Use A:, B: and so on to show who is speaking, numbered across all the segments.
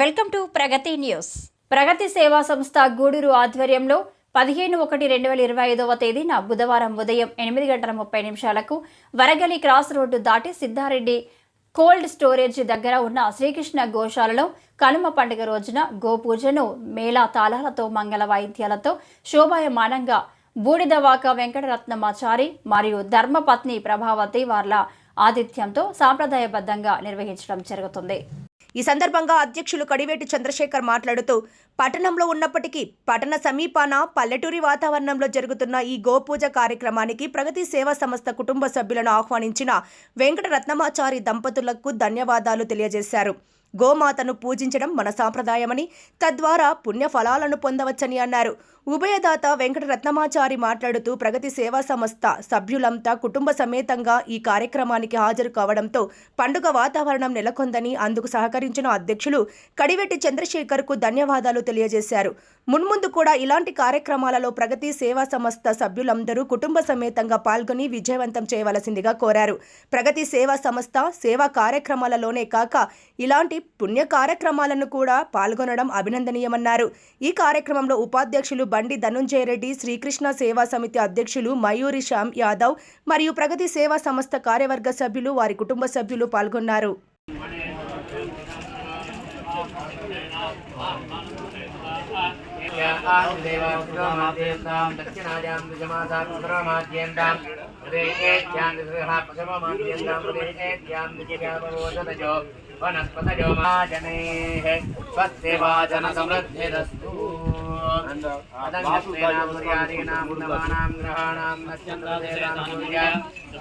A: Welcome to Pragati news. Pragati సేవా సంస్థ గూడూరు ఆధ్వర్యంలో పదిహేను ఒకటి రెండు వేల ఇరవై ఐదవ తేదీన బుధవారం ఉదయం ఎనిమిది గంటల ముప్పై నిమిషాలకు వరగలి క్రాస్ రోడ్డు దాటి సిద్ధారెడ్డి కోల్డ్ స్టోరేజ్ దగ్గర ఉన్న శ్రీకృష్ణ గోశాలలో కనుమ పండుగ రోజున గోపూజను మేళా తాళాలతో మంగళ వాయిద్యాలతో శోభాయమానంగా బూడిదవాక వెంకటరత్నమాచారి మరియు ధర్మపత్ని ప్రభావతి వార్ల ఆతిథ్యంతో సాంప్రదాయబద్ధంగా నిర్వహించడం జరుగుతుంది.
B: ఈ సందర్భంగా అధ్యక్షులు కడివేటి చంద్రశేఖర్ మాట్లాడుతూ పట్టణంలో ఉన్నప్పటికీ పట్టణ సమీపాన పల్లెటూరి వాతావరణంలో జరుగుతున్న ఈ గోపూజ కార్యక్రమానికి ప్రగతి సేవా సంస్థ కుటుంబ సభ్యులను ఆహ్వానించిన వెంకట రత్నమాచారి దంపతులకు ధన్యవాదాలు తెలియజేశారు. గోమాతను పూజించడం మన సాంప్రదాయమని తద్వారా పుణ్య ఫలాలను పొందవచ్చని అన్నారు. ఉభయదాత వెంకటరత్నమాచారి మాట్లాడుతూ ప్రగతి సేవా సంస్థ సభ్యులంతా కుటుంబ సమేతంగా ఈ కార్యక్రమానికి హాజరు కావడంతో పండుగ వాతావరణం నెలకొందని అందుకు సహకరించిన అధ్యక్షులు కడివెట్టి చంద్రశేఖర్కు ధన్యవాదాలు తెలియజేశారు. మున్ముందు కూడా ఇలాంటి కార్యక్రమాలలో ప్రగతి సేవా సంస్థ సభ్యులందరూ కుటుంబ సమేతంగా పాల్గొని విజయవంతం చేయవలసిందిగా కోరారు. ప్రగతి సేవా సంస్థ సేవా కార్యక్రమాలలోనే కాక ఇలాంటి పుణ్య కార్యక్రమాలను కూడా పాల్గొనడం అభినందనీయమన్నారు. ఈ కార్యక్రమంలో ఉపాధ్యక్షులు బండి ధనుంజయ రెడ్డి శ్రీకృష్ణ సేవా సమితి అధ్యక్షులు మయూరి శ్యామ్ యాదవ్ మరియు ప్రగతి సేవా సంస్థ కార్యవర్గ సభ్యులు వారి కుటుంబ సభ్యులు పాల్గొన్నారు.
C: దేవాం దక్షిణాయాం ద్విజమాసాత్మరామాద్యంతాం హృదయేత్యాం పశవమాద్యంతాం హృదయేత్యాం ద్విజయామోదతజో వనస్పతజో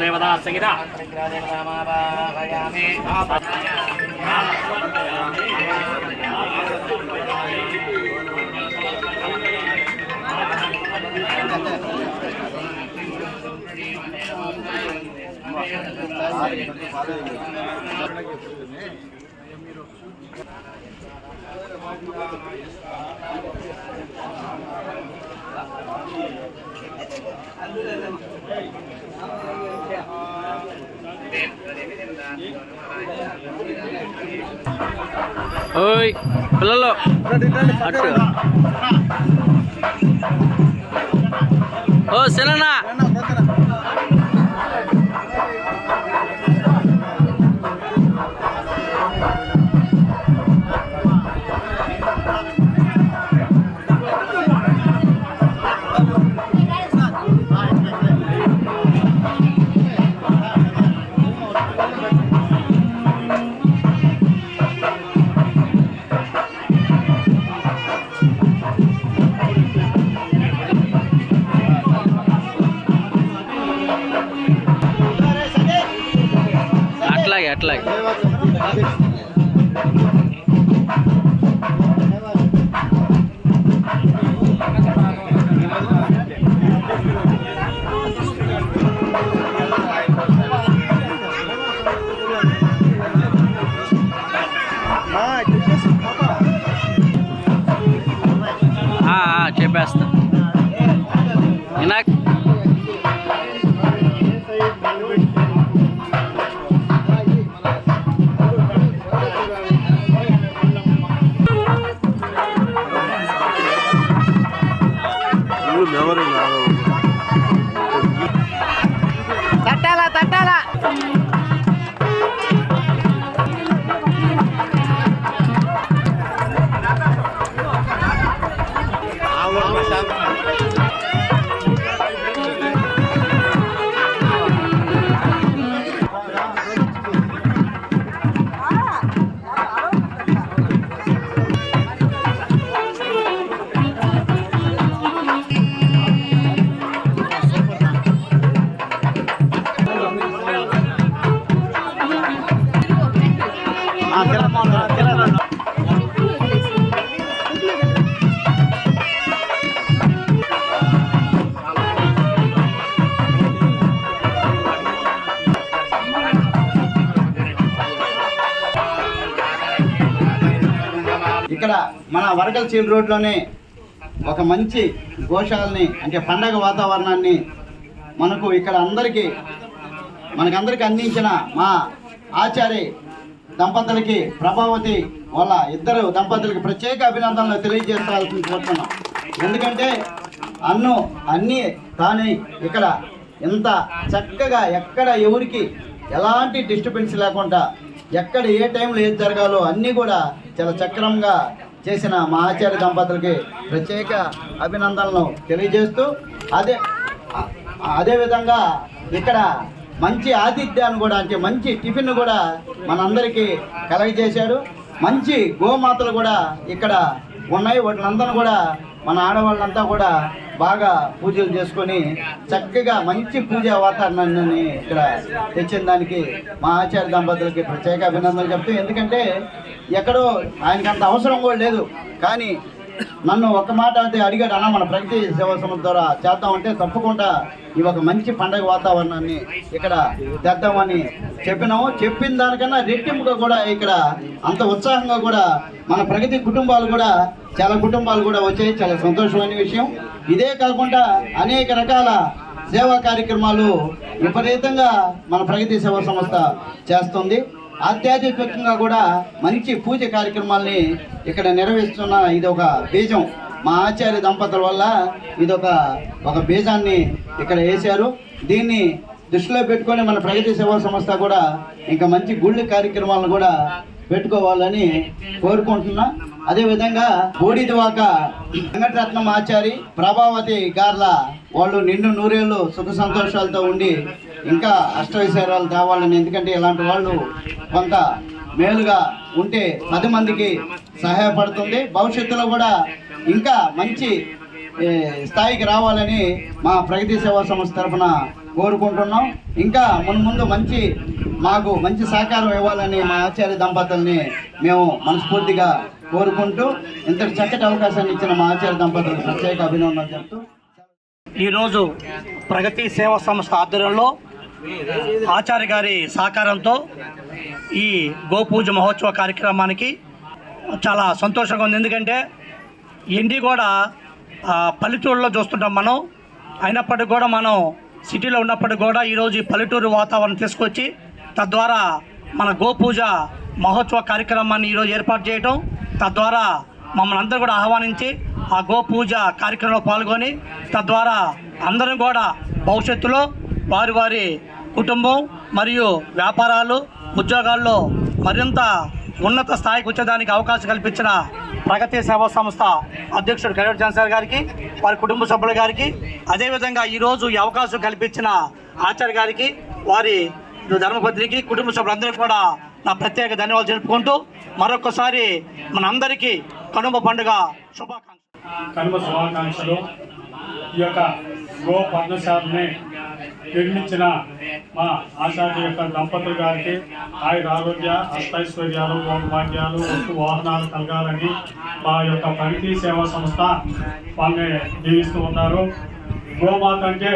D: దేవతా దృష్టందః అతిదేవతా
E: ఓయ్ పిల్లలు. అట్టు ఓ సినన్నా કેટલાક
F: ఇక్కడ మన వరకల్ చీల్ రోడ్లోనే ఒక మంచి గోశాలని అంటే పండగ వాతావరణాన్ని మనకు ఇక్కడ అందరికీ మనకందరికి అందించిన మా ఆచార్య దంపతులకి ప్రభావతి వాళ్ళ ఇద్దరు దంపతులకి ప్రత్యేక అభినందనలు తెలియజేస్తాల్సింది కోరుతున్నాం. ఎందుకంటే అన్ను అన్నీ తానే ఇక్కడ ఎంత చక్కగా ఎక్కడ ఎవరికి ఎలాంటి డిస్టర్బెన్స్ లేకుండా ఎక్కడ ఏ టైంలో ఏది జరగాలో అన్నీ కూడా చాలా చక్రంగా చేసిన మా ఆచార్య దంపతులకి ప్రత్యేక అభినందనలు తెలియజేస్తూ అదే అదేవిధంగా ఇక్కడ మంచి ఆతిథ్యాన్ని కూడా అంటే మంచి టిఫిన్ కూడా మనందరికీ కలగజేశాడు. మంచి గోమాతలు కూడా ఇక్కడ ఉన్నాయి. వాటినందరూ కూడా మన ఆడవాళ్ళంతా కూడా బాగా పూజలు చేసుకొని చక్కగా మంచి పూజా వాతావరణాన్ని ఇక్కడ తెచ్చిన దానికి మా ఆచార్య దంపతులకి ప్రత్యేక అభినందనలు చెప్తూ ఎందుకంటే ఎక్కడో ఆయనకంత అంత అవసరం కూడా లేదు. కానీ నన్ను ఒక మాట అయితే అడిగాడు అన్న మన ప్రగతి సేవా సంస్థ ద్వారా చేద్దామంటే తప్పకుండా ఈ ఒక మంచి పండగ వాతావరణాన్ని ఇక్కడ తెద్దామని చెప్పినాము. చెప్పిన దానికన్నా రెట్టింపుగా కూడా ఇక్కడ అంత ఉత్సాహంగా కూడా మన ప్రగతి కుటుంబాలు కూడా చాలా కుటుంబాలు కూడా వచ్చాయి. చాలా సంతోషమైన విషయం. ఇదే కాకుండా అనేక రకాల సేవా కార్యక్రమాలు విపరీతంగా మన ప్రగతి సేవా సంస్థ చేస్తుంది. ఆధ్యాత్మికంగా కూడా మంచి పూజ కార్యక్రమాల్ని ఇక్కడ నిర్వహిస్తున్న ఇది ఒక బీజం. మా ఆచార్య దంపతుల వల్ల ఇది ఒక ఒక బీజాన్ని ఇక్కడ వేశారు. దీన్ని దృష్టిలో పెట్టుకొని మన ప్రగతి సేవా సంస్థ కూడా ఇంకా మంచి గుళ్ళు కార్యక్రమాలను కూడా పెట్టుకోవాలని కోరుకుంటున్నా. అదేవిధంగా బోడిదివాక వెంకటరత్నం ఆచారి ప్రభావతి గార్ల వాళ్ళు నిండు నూరేళ్ళు సుఖ సంతోషాలతో ఉండి ఇంకా అష్టైశ్వర్యాలు తేవాలని ఎందుకంటే ఇలాంటి వాళ్ళు కొంత మేలుగా ఉంటే పది మందికి సహాయపడుతుంది. భవిష్యత్తులో కూడా ఇంకా మంచి స్థాయికి రావాలని మా ప్రగతి సేవా సంస్థ తరఫున కోరుకుంటున్నాం. ఇంకా మున్ముందు మంచి మాకు మంచి సహకారం ఇవ్వాలని మా ఆచార్య దంపతుల్ని మేము మనస్ఫూర్తిగా కోరుకుంటూ ఇంతటి చక్కటి అవకాశాన్ని ఇచ్చిన మా ఆచార్య దంపతులకు ప్రత్యేక అభినందనలు చెప్తూ.
G: ఈరోజు ప్రగతి సేవా సంస్థ ఆధ్వర్యంలో ఆచార్య గారి సహకారంతో ఈ గోపూజ మహోత్సవ కార్యక్రమానికి చాలా సంతోషంగా ఉంది. ఎందుకంటే ఎండి కూడా పల్లెటూరులో చూస్తుంటాం మనం. అయినప్పటికీ కూడా మనం సిటీలో ఉన్నప్పటికీ కూడా ఈరోజు ఈ పల్లెటూరు వాతావరణం తీసుకొచ్చి తద్వారా మన గోపూజ మహోత్సవ కార్యక్రమాన్ని ఈరోజు ఏర్పాటు చేయటం తద్వారా మమ్మల్ని అందరూ కూడా ఆహ్వానించి ఆ గోపూజ కార్యక్రమంలో పాల్గొని తద్వారా అందరం కూడా భవిష్యత్తులో వారి వారి కుటుంబం మరియు వ్యాపారాలు ఉద్యోగాల్లో మరింత ఉన్నత స్థాయికి వచ్చేదానికి అవకాశం కల్పించిన ప్రగతి సేవా సంస్థ అధ్యక్షుడు కరేట్ జాన్సర్ గారికి వారి కుటుంబ సభ్యుల గారికి అదేవిధంగా ఈరోజు ఈ అవకాశం కల్పించిన ఆచార్య గారికి వారి ధర్మపత్రికి కుటుంబ సభ్యులందరికీ కూడా నా ప్రత్యేక ధన్యవాదాలు తెలుపుకుంటూ మరొకసారి మనందరికీ కనుమ పండుగ శుభాకాంక్షలు.
H: కనుమ శుభాకాంక్షలు. ఈ యొక్క గో పర్ణశాలని నిర్మించిన మా ఆచార్య యొక్క దంపతులు గారికి ఆయుర ఆరోగ్య అష్టైశ్వర్యాలు భాగ్యాలు వాహనాలు కలగాలని మా యొక్క ప్రగతి సేవా సంస్థ వాళ్ళని జీవిస్తూ ఉన్నారు. గోమాత అంటే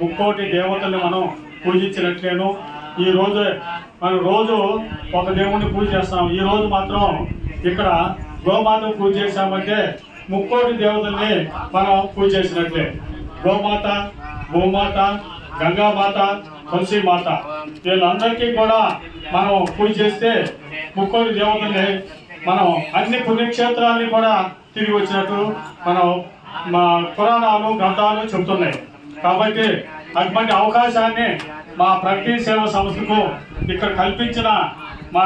H: ముక్కోటి దేవతల్ని మనం పూజించినట్లేను. ఈ రోజు మనం రోజు ఒక దేవుణ్ణి పూజ చేస్తాం ఈ రోజు మాత్రం ఇక్కడ గోమాతను పూజ చేశామంటే ముక్కోటి దేవతల్ని మనం పూజ చేసినట్లే. గోమాత భూమాత గంగామాత తులసి మాత. వీళ్ళందరికీ కూడా మనం పూజ చేస్తే ముక్కోటి దేవతల్ని మనం అన్ని పుణ్యక్షేత్రాన్ని కూడా తిరిగి వచ్చినట్టు మనం మా పురాణాలు గ్రంథాలు చెబుతున్నాయి. కాబట్టి అటువంటి అవకాశాన్ని మా ప్రగతి సేవ సంస్థకు ఇక్కడ కల్పించిన మా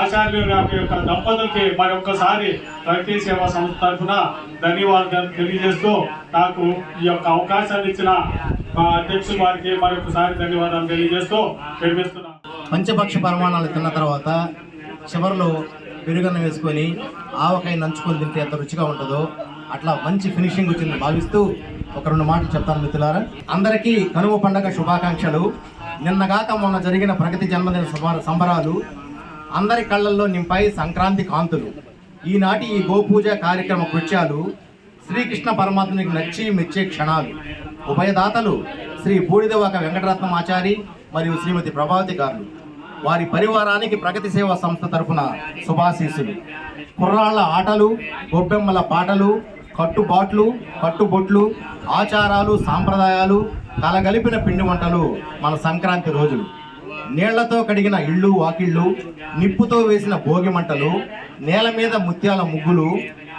H: ఆచార్యులు యొక్క దంపతులకి మరి ఒక్కసారి ప్రగతి సేవా సంస్థ తరఫున ధన్యవాదాలు తెలియజేస్తూ నాకు ఈ యొక్క అవకాశాన్ని ఇచ్చిన మా అధ్యక్షుల వారికి మరొకసారి ధన్యవాదాలు తెలియజేస్తూ విరమిస్తున్నాను
I: పంచభక్ష పరిమాణాలు తిన్న తర్వాత చివరిలో పెరుగన్న వేసుకొని ఆవకాయ నంచుకొని తింటే ఎంత రుచిగా ఉంటుందో అట్లా మంచి ఫినిషింగ్ వచ్చింది భావిస్తూ ఒక రెండు మాటలు చెప్తాను మిత్రులారా. అందరికీ కనుమ పండగ శుభాకాంక్షలు. నిన్నగాక మొన్న జరిగిన ప్రగతి జన్మదిన సంబరాలు అందరి కళ్ళల్లో నింపాయి సంక్రాంతి కాంతులు. ఈనాటి ఈ గోపూజ కార్యక్రమ కృత్యాలు శ్రీకృష్ణ పరమాత్మనికి నచ్చి మెచ్చే క్షణాలు. ఉభయదాతలు శ్రీ బూడిదవాక వెంకటరత్నం ఆచారి మరియు శ్రీమతి ప్రభావతి గారు. వారి పరివారానికి ప్రగతి సేవా సంస్థ తరఫున శుభాశీస్సులు. కుర్రాళ్ళ ఆటలు గొబ్బెమ్మల పాటలు కట్టుబాట్లు కట్టుబొట్లు ఆచారాలు సాంప్రదాయాలు కలగలిపిన పిండి వంటలు మన సంక్రాంతి రోజులు. నీళ్ళతో కడిగిన ఇళ్ళు వాకిళ్ళు నిప్పుతో వేసిన భోగి మంటలు నేల మీద ముత్యాల ముగ్గులు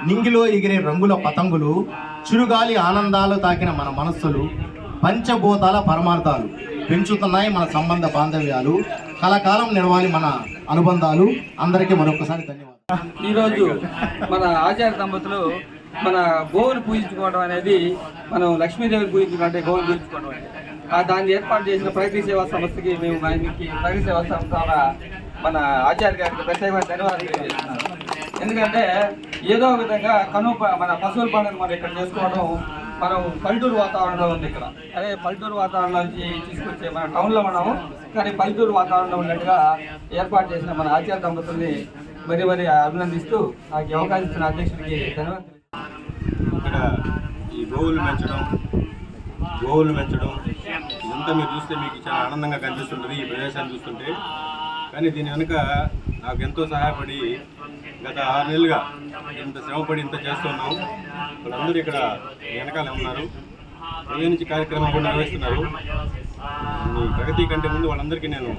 I: నింగిలో ఎగిరే రంగుల పతంగులు చిరుగాలి ఆనందాలు తాకిన మన మనస్సులు పంచభూతాల పరమార్థాలు పెంచుతున్నాయి మన సంబంధ బాంధవ్యాలు. కలకాలం నిలవాలి మన అనుబంధాలు. అందరికీ మరొకసారి ధన్యవాదాలు.
J: ఈరోజు మన ఆచార్య దంపతులు మన గోవుని పూజించుకోవడం అనేది మనం లక్ష్మీదేవిని పూజించుకోవడం అంటే గోవుని పూజించుకోవడం అనేది. దాన్ని ఏర్పాటు చేసిన ప్రగతి సేవా సంస్థకి మేము ఆయనకి ప్రగతి సేవా సంస్థ ద్వారా మన ఆచార్య గారికి ప్రత్యేకమైన ధన్యవాదాలు తెలియజేస్తున్నాను ఎందుకంటే ఏదో విధంగా కను మన పశువుల పండుగ మనం ఇక్కడ చేసుకోవడం మనం పల్లెటూరు వాతావరణంలో ఉంది ఇక్కడ. అదే పల్లెటూరు వాతావరణం నుంచి తీసుకొచ్చే మన టౌన్లో ఉన్నాము కానీ పల్లెటూరు వాతావరణంలో ఉన్నట్టుగా ఏర్పాటు చేసిన మన ఆచార్య దంపతుల్ని మరి మరి అభినందిస్తూ నాకు అవకాశం ఇచ్చిన అధ్యక్షుడికి ధన్యవాదాలు
K: ఇక్కడ ఈ గోవులు పెంచడం గోవులు పెంచడం ఇదంతా మీరు చూస్తే మీకు చాలా ఆనందంగా కనిపిస్తుంటుంది ఈ ప్రదేశాన్ని చూస్తుంటే. కానీ దీని వెనుక నాకు ఎంతో సహాయపడి గత ఆరు నెలలుగా ఇంత శ్రమపడి ఇంత చేస్తున్నాం. వాళ్ళందరూ ఇక్కడ వెనకాల ఉన్నారు. ఉదయం నుంచి కార్యక్రమం కూడా నిర్వహిస్తున్నారు. ఈ ప్రగతి కంటే ముందు వాళ్ళందరికీ నేను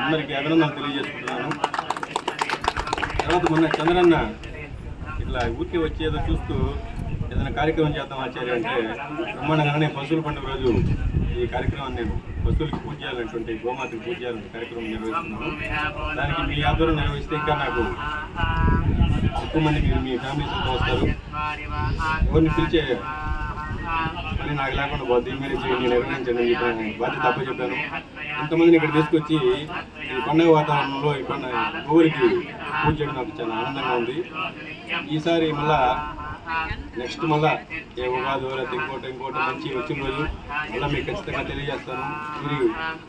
K: అందరికీ అభినందనలు తెలియజేసుకుంటున్నాను. తర్వాత మొన్న చంద్రన్న ఇట్లా ఊరికే వచ్చేదో చూస్తూ ఏదైనా కార్యక్రమం చేద్దాం ఆచార్య అంటే బ్రహ్మాండంగానే పశువుల పండుగ రోజు ఈ కార్యక్రమాన్ని నేను పశువులకి పూజ చేయాలన్నటువంటి గోమాతకి పూజ చేయాలని కార్యక్రమం నిర్వహిస్తున్నాను దానికి మీ ఆధ్వర్యం నిర్వహిస్తే ఇంకా నాకు ఎక్కువ మంది మీరు మీ ఫ్యామిలీస్ వస్తారు. ఎవరిని పిలిచే పని నాకు లేకుండా పోద్ది. మీరు చేయండి నేను నిర్వహించండి అని బాధ్యత తప్ప చెప్పాను ఇంతమందిని ఇక్కడ తీసుకొచ్చి ఈ పండుగ వాతావరణంలో ఈ పండుగ ఊరికి పూజ చేయడం నాకు చాలా ఆనందంగా ఉంది. ఈసారి మళ్ళా నెక్స్ట్ మళ్ళా ఏ ఉగాది లేకపోతే ఇంకోటి ఇంకోటి మంచి వచ్చిన రోజు మళ్ళీ మీకు ఖచ్చితంగా తెలియజేస్తాను. మీరు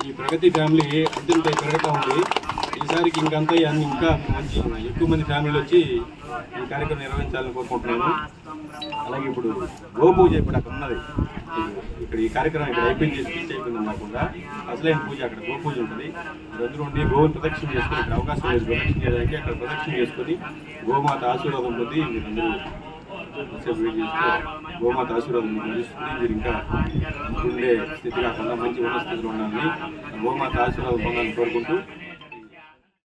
K: ఈ ప్రగతి ఫ్యామిలీ అత్యంత పెరుగుతూ ఉంది. ఈసారికి ఇంకంతా అన్ని ఇంకా మంచి ఎక్కువ మంది ఫ్యామిలీలు వచ్చి ఈ కార్యక్రమం నిర్వహించాలని కోరుకుంటున్నాను. అలాగే ఇప్పుడు గోపూజ ఇప్పుడు అక్కడ ఉన్నది. ఇక్కడ ఈ కార్యక్రమం ఇక్కడ అయిపోయింది చేసి అయిపోయింది కాకుండా అసలైన పూజ అక్కడ గోపూజ ఉంటుంది. అందరూ ఉండి గోవుని ప్రదక్షిణ చేసుకుని ఇక్కడ అవకాశం లేదు. ప్రదక్షిణ చేయడానికి అక్కడ ప్రదక్షిణ చేసుకొని గోమాత ఆశీర్వాదం పొంది మీరు అందరూ కాసేపు వెయిట్ చేస్తే గోమాత ఆశీర్వాదం మీకు మీరు ఇంకా ఉండే స్థితి కాకుండా మంచి ఉన్న స్థితిలో ఉండాలని గోమాత ఆశీర్వాదం పొందాలని కోరుకుంటూ